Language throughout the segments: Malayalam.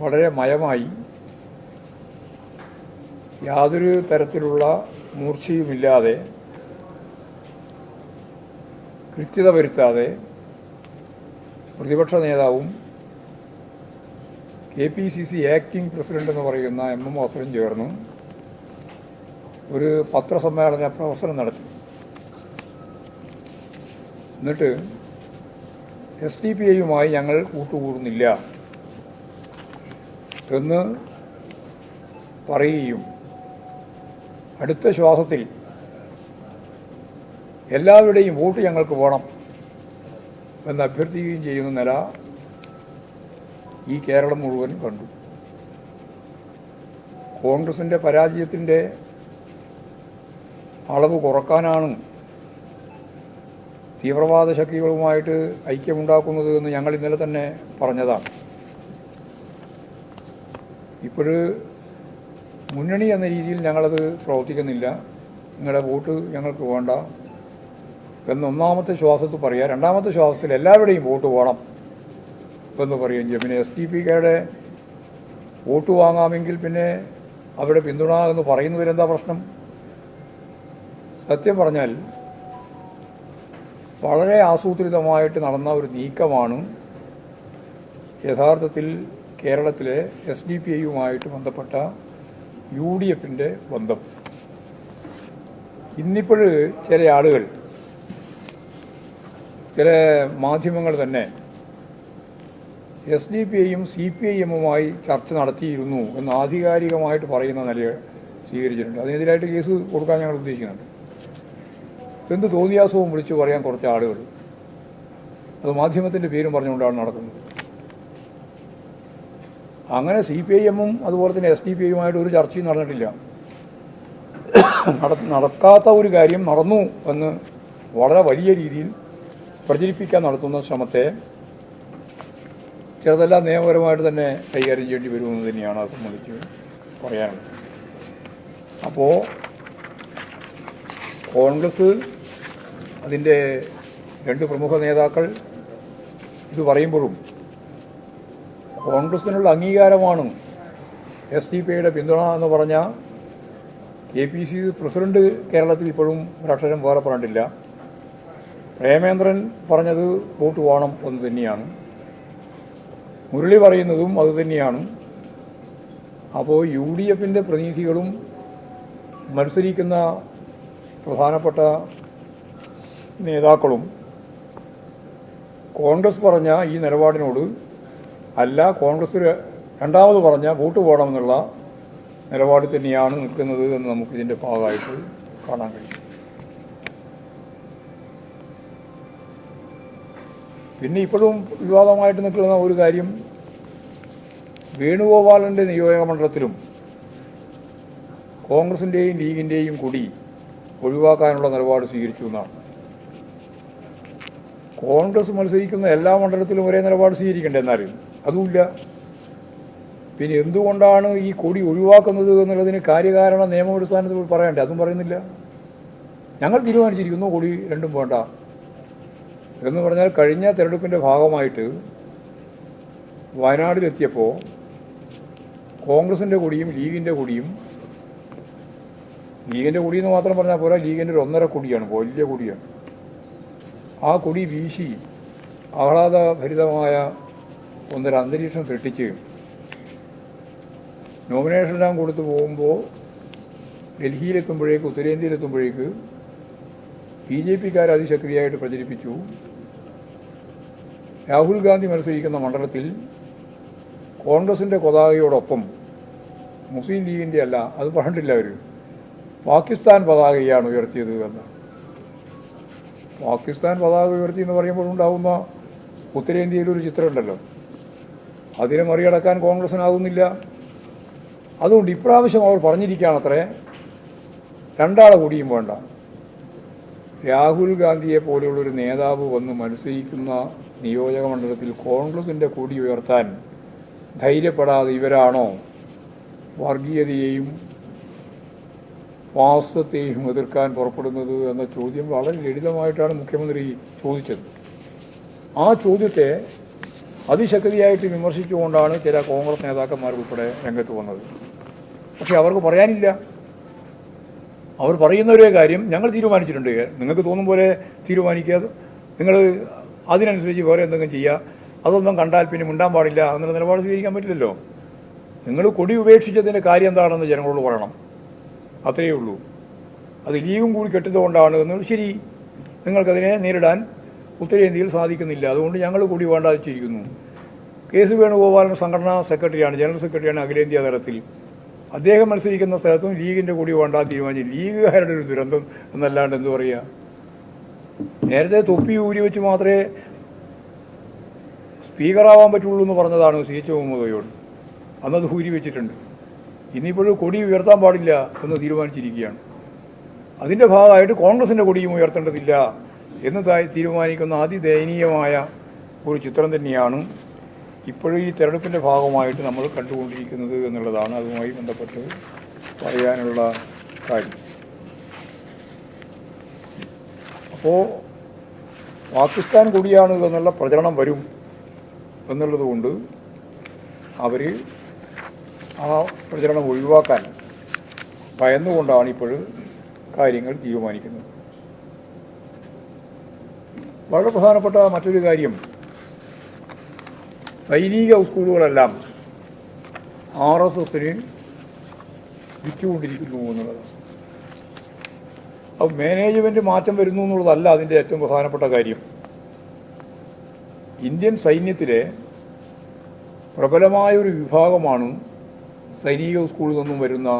വളരെ മയമായി. യാതൊരു തരത്തിലുള്ള മൂർച്ചയുമില്ലാതെ കൃത്യത വരുത്താതെ പ്രതിപക്ഷ നേതാവും K P C C acting president എന്ന് പറയുന്ന എം എം വാസുരൻ ചേർന്നു. ഒരു പത്രസമ്മേളന പ്രവർത്തനം നടത്തി. എന്നിട്ട് എസ് ഡി പി ഐയുമായി ഞങ്ങൾ കൂട്ടുകൂടുന്നില്ല. എന്ന് പറയുകയും അടുത്ത ശ്വാസത്തിൽ എല്ലാവരുടെയും വോട്ട് ഞങ്ങൾക്ക് വേണം എന്ന് അഭ്യർത്ഥിക്കുകയും ചെയ്യുന്ന നില ഈ കേരളം മുഴുവൻ കണ്ടു. കോൺഗ്രസിന്റെ പരാജയത്തിന്റെ അളവ് കുറക്കാനാണ് തീവ്രവാദ ശക്തികളുമായിട്ട് ഐക്യമുണ്ടാക്കുന്നത് എന്ന് ഞങ്ങൾ ഇന്നലെ തന്നെ പറഞ്ഞതാണ്. ഇപ്പോഴ് മുന്നണി എന്ന രീതിയിൽ ഞങ്ങളത് പ്രവർത്തിക്കുന്നില്ല. നിങ്ങളുടെ വോട്ട് ഞങ്ങൾക്ക് വേണ്ട എന്ന് ഒന്നാമത്തെ ശ്വാസത്തിൽ പറയുക രണ്ടാമത്തെ ശ്വാസത്തിൽ എല്ലാവരുടെയും വോട്ട് വേണം എന്ന് പറയുകയും ചെയ്യും. പിന്നെ എസ് ഡി പി കെയുടെ വോട്ട് വാങ്ങാമെങ്കിൽ പിന്നെ അവരുടെ പിന്തുണ എന്ന് പറയുന്നതിലെന്താ പ്രശ്നം? സത്യം പറഞ്ഞാൽ വളരെ ആസൂത്രിതമായിട്ട് നടന്ന ഒരു നീക്കമാണ് യഥാർത്ഥത്തിൽ കേരളത്തിലെ എസ് ഡി പി ഐയുമായിട്ട് ബന്ധപ്പെട്ട യു ഡി എഫിന്റെ ബന്ധം. ഇന്നിപ്പോൾ ചില ആളുകൾ ചില മാധ്യമങ്ങൾ തന്നെ എസ് ഡി പി ഐയും സി പി ഐ എമ്മുമായി ചർച്ച നടത്തിയിരുന്നു എന്ന് ആധികാരികമായിട്ട് പറയുന്ന നില സ്വീകരിച്ചിട്ടുണ്ട്. അതിനെതിരായിട്ട് കേസ് കൊടുക്കാൻ ഞങ്ങൾ ഉദ്ദേശിക്കുന്നുണ്ട്. എന്ത് തോന്നിയാസവും വിളിച്ചു പറയാൻ കുറച്ച് ആളുകൾ. അത് മാധ്യമത്തിന്റെ പേരും പറഞ്ഞുകൊണ്ടാണ് നടക്കുന്നത്. അങ്ങനെ സി പി ഐ എമ്മും അതുപോലെ തന്നെ എസ് ഡി പി ഐയുമായിട്ട് ഒരു ചർച്ചയും നടന്നിട്ടില്ല. നട നടക്കാത്ത ഒരു കാര്യം നടന്നു എന്ന് വളരെ വലിയ രീതിയിൽ പ്രചരിപ്പിക്കാൻ നടത്തുന്ന ശ്രമത്തെ ചിലതെല്ലാം നിയമപരമായിട്ട് തന്നെ കൈകാര്യം ചെയ്യേണ്ടി വരുമെന്ന് തന്നെയാണ് അത് സംബന്ധിച്ച് പറയാനുള്ളത്. അപ്പോൾ കോൺഗ്രസ് അതിന്റെ രണ്ട് പ്രമുഖ നേതാക്കൾ ഇത് പറയുമ്പോഴും കോൺഗ്രസിനുള്ള അംഗീകാരമാണ് എസ് ഡി പി ഐയുടെ പിന്തുണ എന്ന് പറഞ്ഞാൽ കെ പി സി പ്രസിഡന്റ് കേരളത്തിൽ ഇപ്പോഴും ഒരക്ഷരം വേറെ പറഞ്ഞിട്ടില്ല. പ്രേമേന്ദ്രൻ പറഞ്ഞത് വോട്ട് വേണം എന്ന് തന്നെയാണ്. മുരളി പറയുന്നതും അത് തന്നെയാണ്. അപ്പോൾ യു ഡി എഫിന്റെ പ്രതിനിധികളും മത്സരിക്കുന്ന പ്രധാനപ്പെട്ട നേതാക്കളും കോൺഗ്രസ് പറഞ്ഞ ഈ നിലപാടിനോട് അല്ല കോൺഗ്രസ് രണ്ടാമത് പറഞ്ഞ വോട്ട് പോകണമെന്നുള്ള നിലപാട് തന്നെയാണ് നിൽക്കുന്നത് എന്ന് നമുക്ക് ഇതിന്റെ ഭാഗമായിട്ട് കാണാൻ കഴിയും. പിന്നെ ഇപ്പോഴും വിവാദമായിട്ട് നിൽക്കുന്ന ഒരു കാര്യം വേണുഗോപാലന്റെ നിയോജക മണ്ഡലത്തിലും കോൺഗ്രസിന്റെയും ലീഗിന്റെയും കൂടി ഒഴിവാക്കാനുള്ള നിലപാട് സ്വീകരിച്ചു എന്നാണ്. കോൺഗ്രസ് മത്സരിക്കുന്ന എല്ലാ മണ്ഡലത്തിലും ഒരേ നിലപാട് സ്വീകരിക്കേണ്ടത് എന്നാലും? അതുമില്ല. പിന്നെ എന്തുകൊണ്ടാണ് ഈ കൊടി ഒഴിവാക്കുന്നത് എന്നുള്ളതിന് കാര്യകാരണ നിയമമടിസ്ഥാനത്തിൽ പറയണ്ടേ? അതും പറയുന്നില്ല. ഞങ്ങൾ തീരുമാനിച്ചിരിക്കുന്നു കൊടി രണ്ടും വേണ്ട. എന്ന് പറഞ്ഞാൽ കഴിഞ്ഞ തെരഞ്ഞെടുപ്പിന്റെ ഭാഗമായിട്ട് വയനാടിലെത്തിയപ്പോൾ കോൺഗ്രസിന്റെ കൊടിയും ലീഗിന്റെ കൊടിയും ലീഗിന്റെ കൊടിയെന്ന് മാത്രം പറഞ്ഞാൽ പോരാ ലീഗിന്റെ ഒരു ഒന്നര കൊടിയാണ് വലിയ കൊടിയാണ്. ആ കൊടി വീശി ആഹ്ലാദഭരിതമായ ഒന്നര അന്തരീക്ഷം സൃഷ്ടിച്ച് നോമിനേഷനെല്ലാം കൊടുത്തു പോകുമ്പോൾ ഡൽഹിയിലെത്തുമ്പോഴേക്ക് ഉത്തരേന്ത്യയിലെത്തുമ്പോഴേക്ക് ബി ജെ പിക്കാർ അതിശക്തിയായിട്ട് പ്രചരിപ്പിച്ചു. രാഹുൽ ഗാന്ധി മത്സരിക്കുന്ന മണ്ഡലത്തിൽ കോൺഗ്രസിന്റെ പതാകയോടൊപ്പം മുസ്ലിം ലീഗിന്റെ അല്ല അത് പറഞ്ഞിട്ടില്ല അവർ പാകിസ്ഥാൻ പതാകയാണ് ഉയർത്തിയത് എന്ന്. പാകിസ്ഥാൻ പതാക ഉയർത്തി എന്ന് പറയുമ്പോൾ ഉണ്ടാകുന്ന ഉത്തരേന്ത്യയിലൊരു ചിത്രമുണ്ടല്ലോ അതിനെ മറികടക്കാൻ കോൺഗ്രസിനാകുന്നില്ല അതുകൊണ്ട് ഇപ്രാവശ്യം അവർ പറഞ്ഞിരിക്കുകയാണത്രേ രണ്ടാളെ കൂടിയും വേണ്ട. രാഹുൽ ഗാന്ധിയെ പോലെയുള്ളൊരു നേതാവ് വന്ന് മത്സരിക്കുന്ന നിയോജക മണ്ഡലത്തിൽ കോൺഗ്രസിന്റെ കൂടി ഉയർത്താൻ ധൈര്യപ്പെടാതെ ഇവരാണോ വർഗീയതയെയും ഫാസത്തെയും എതിർക്കാൻ പുറപ്പെടുന്നത് എന്ന ചോദ്യം വളരെ ലളിതമായിട്ടാണ് മുഖ്യമന്ത്രി ചോദിച്ചത്. ആ ചോദ്യത്തെ അതിശക്തിയായിട്ട് വിമർശിച്ചുകൊണ്ടാണ് ചില കോൺഗ്രസ് നേതാക്കന്മാർ ഉൾപ്പെടെ രംഗത്ത് വന്നത്. പക്ഷെ അവർക്ക് പറയാനില്ല. അവർ പറയുന്ന ഒരേ കാര്യം ഞങ്ങൾ തീരുമാനിച്ചിട്ടുണ്ട്. നിങ്ങൾക്ക് തോന്നും പോലെ തീരുമാനിക്കാതെ നിങ്ങൾ അതിനനുസരിച്ച് വേറെ എന്തെങ്കിലും ചെയ്യുക. അതൊന്നും കണ്ടാൽ പിന്നെ മിണ്ടാൻ പാടില്ല എന്നുള്ള നിലപാട് സ്വീകരിക്കാൻ പറ്റില്ലല്ലോ. നിങ്ങൾ കൊടി ഉപേക്ഷിച്ചതിന്റെ കാര്യം എന്താണെന്ന് ജനങ്ങളോട് പറയണം. അത്രയേ ഉള്ളൂ. അത് ലീവും കൂടി കെട്ടിയതുകൊണ്ടാണ്. എന്നുള്ളത് ശരി. നിങ്ങൾക്കതിനെ നേരിടാൻ ഉത്തരേന്ത്യയിൽ സാധിക്കുന്നില്ല. അതുകൊണ്ട് ഞങ്ങൾ കൂടി വേണ്ടാതിരിക്കുന്നു കെ സി വേണുഗോപാലൻ സംഘടനാ സെക്രട്ടറിയാണ് ജനറൽ സെക്രട്ടറിയാണ് അഖിലേന്ത്യാ തലത്തിൽ. അദ്ദേഹം മത്സരിക്കുന്ന സ്ഥലത്തും ലീഗിന്റെ കൂടി വേണ്ട തീരുമാനിച്ചു ലീഗുകാരുടെ ഒരു ദുരന്തം എന്നല്ലാണ്ട് എന്തു പറയുക നേരത്തെ തൊപ്പി ഊരി വെച്ച് മാത്രമേ സ്പീക്കറാവാൻ പറ്റുള്ളൂ എന്ന് പറഞ്ഞതാണ് സി. എച്ച്. മുഹമ്മദയോട്. അന്നത് ഊരി വെച്ചിട്ടുണ്ട്. ഇന്നിപ്പോഴും കൊടി ഉയർത്താൻ പാടില്ല എന്ന് തീരുമാനിച്ചിരിക്കുകയാണ്. അതിന്റെ ഭാഗമായിട്ട് കോൺഗ്രസിന്റെ കൊടിയും ഉയർത്തേണ്ടതില്ല. എന്ന് തീരുമാനിക്കുന്ന തീരുമാനിക്കുന്ന അതിദയനീയമായ ഒരു ചിത്രം തന്നെയാണ് ഇപ്പോഴും ഈ തെരഞ്ഞെടുപ്പിന്റെ ഭാഗമായിട്ട് നമ്മൾ കണ്ടുകൊണ്ടിരിക്കുന്നത് എന്നുള്ളതാണ് അതുമായി ബന്ധപ്പെട്ട് പറയാനുള്ള കാര്യം. അപ്പോൾ പാകിസ്ഥാൻ കൂടിയാണ് എന്നുള്ള പ്രചരണം വരും എന്നുള്ളതുകൊണ്ട് അവർ ആ പ്രചരണം ഒഴിവാക്കാൻ ഭയന്നുകൊണ്ടാണ് ഇപ്പോൾ കാര്യങ്ങൾ തീരുമാനിക്കുന്നത്. വളരെ പ്രധാനപ്പെട്ട മറ്റൊരു കാര്യം. സൈനിക സ്കൂളുകളെല്ലാം ആർ എസ് എസിന് വിറ്റുകൊണ്ടിരിക്കുന്നു എന്നുള്ളതാണ്. അപ്പോൾ മാനേജ്മെന്റ് മാറ്റം വരുന്നു എന്നുള്ളതല്ല അതിന്റെ ഏറ്റവും പ്രധാനപ്പെട്ട കാര്യം. ഇന്ത്യൻ സൈന്യത്തിലെ പ്രബലമായ ഒരു വിഭാഗമാണ് സൈനിക സ്കൂളിൽ നിന്നും വരുന്ന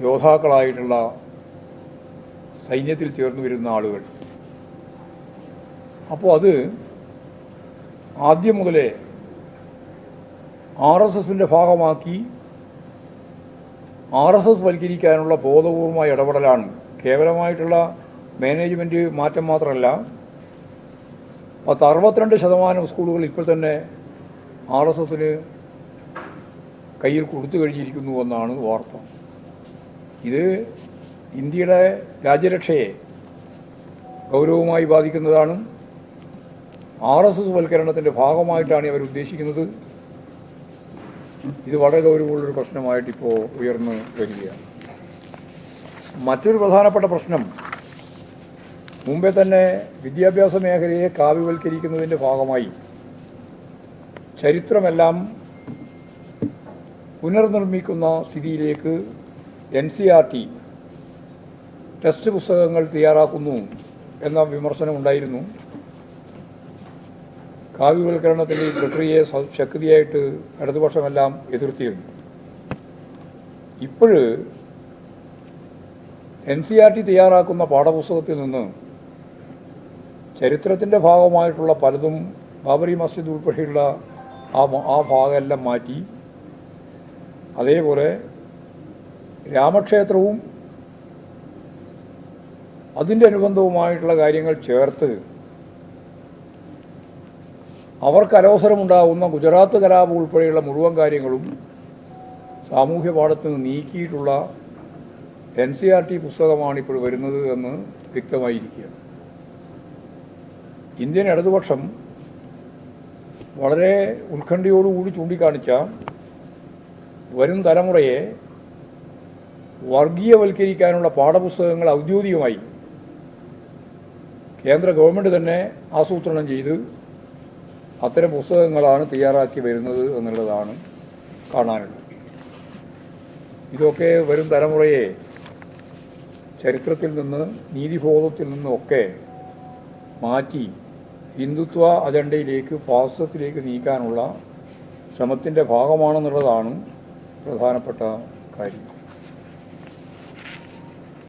യോദ്ധാക്കളായിട്ടുള്ള സൈന്യത്തിൽ ചേർന്ന് വരുന്ന ആളുകൾ. അപ്പോൾ അത് ആദ്യം മുതലേ ആർ എസ് എസിന്റെ ഭാഗമാക്കി ആർ എസ് എസ് വൽക്കരിക്കാനുള്ള ബോധപൂർവമായ ഇടപെടലാണ്. കേവലമായിട്ടുള്ള മാനേജ്മെന്റ് മാറ്റം മാത്രമല്ല പത്ത് അറുപത്തിരണ്ട് ശതമാനം സ്കൂളുകൾ ഇപ്പോൾ തന്നെ ആർ എസ് എസിന് കയ്യിൽ കൊടുത്തു കഴിഞ്ഞിരിക്കുന്നു എന്നാണ് വാർത്ത. ഇത് ഇന്ത്യയുടെ രാജ്യരക്ഷയെ ഗൗരവമായി ബാധിക്കുന്നതാണ് ആർ എസ് എസ് വൽക്കരണത്തിന്റെ ഭാഗമായിട്ടാണ് ഇവർ ഉദ്ദേശിക്കുന്നത്. ഇത് വളരെ ഗൗരവമുള്ളൊരു പ്രശ്നമായിട്ട് ഇപ്പോൾ ഉയർന്നു വരികയാണ്. മറ്റൊരു പ്രധാനപ്പെട്ട പ്രശ്നം മുമ്പേ തന്നെ വിദ്യാഭ്യാസ മേഖലയെ കാവ്യവൽക്കരിക്കുന്നതിന്റെ ഭാഗമായി ചരിത്രമെല്ലാം പുനർനിർമ്മിക്കുന്ന സ്ഥിതിയിലേക്ക് N C R T text പുസ്തകങ്ങൾ തയ്യാറാക്കുന്നു എന്ന വിമർശനം ഉണ്ടായിരുന്നു കാവ്യവൽക്കരണത്തിന്റെ ഈ പ്രക്രിയയെ ശക്തിയായിട്ട് ഇടതുപക്ഷമെല്ലാം എതിർത്തിരുന്നു. ഇപ്പോഴ് എൻ സി ആർ ടി തയ്യാറാക്കുന്ന പാഠപുസ്തകത്തിൽ നിന്ന് ചരിത്രത്തിന്റെ ഭാഗമായിട്ടുള്ള പലതും ബാബറി മസ്ജിദ് ഉൾപ്പെടെയുള്ള ആ ആ ഭാഗമെല്ലാം മാറ്റി. അതേപോലെ രാമക്ഷേത്രവും അതിന്റെ അനുബന്ധവുമായിട്ടുള്ള കാര്യങ്ങൾ ചേർത്ത് അവർക്ക് അലോസരമുണ്ടാകുന്ന ഗുജറാത്ത് കലാപം ഉൾപ്പെടെയുള്ള മുഴുവൻ കാര്യങ്ങളും സാമൂഹ്യ പാഠത്തിൽ നിന്ന് നീക്കിയിട്ടുള്ള എൻ സി ആർ ടി പുസ്തകമാണ് ഇപ്പോൾ വരുന്നത് എന്ന് വ്യക്തമായിരിക്കുകയാണ്. ഇന്ത്യൻ ഇടതുപക്ഷം വളരെ ഉത്കണ്ഠയോടുകൂടി ചൂണ്ടിക്കാണിച്ച വരും തലമുറയെ വർഗീയവൽക്കരിക്കാനുള്ള പാഠപുസ്തകങ്ങൾ ഔദ്യോഗികമായി കേന്ദ്ര ഗവൺമെന്റ് തന്നെ ആസൂത്രണം ചെയ്ത് അത്തരം പുസ്തകങ്ങളാണ് തയ്യാറാക്കി വരുന്നത് എന്നുള്ളതാണ് കാണാനുള്ളത്. ഇതൊക്കെ വരും തലമുറയെ ചരിത്രത്തിൽ നിന്ന് നീതിബോധത്തിൽ നിന്നൊക്കെ മാറ്റി ഹിന്ദുത്വ അജണ്ടയിലേക്ക് ഫാസത്തിലേക്ക് നീക്കാനുള്ള ശ്രമത്തിന്റെ ഭാഗമാണെന്നുള്ളതാണ് പ്രധാനപ്പെട്ട കാര്യം.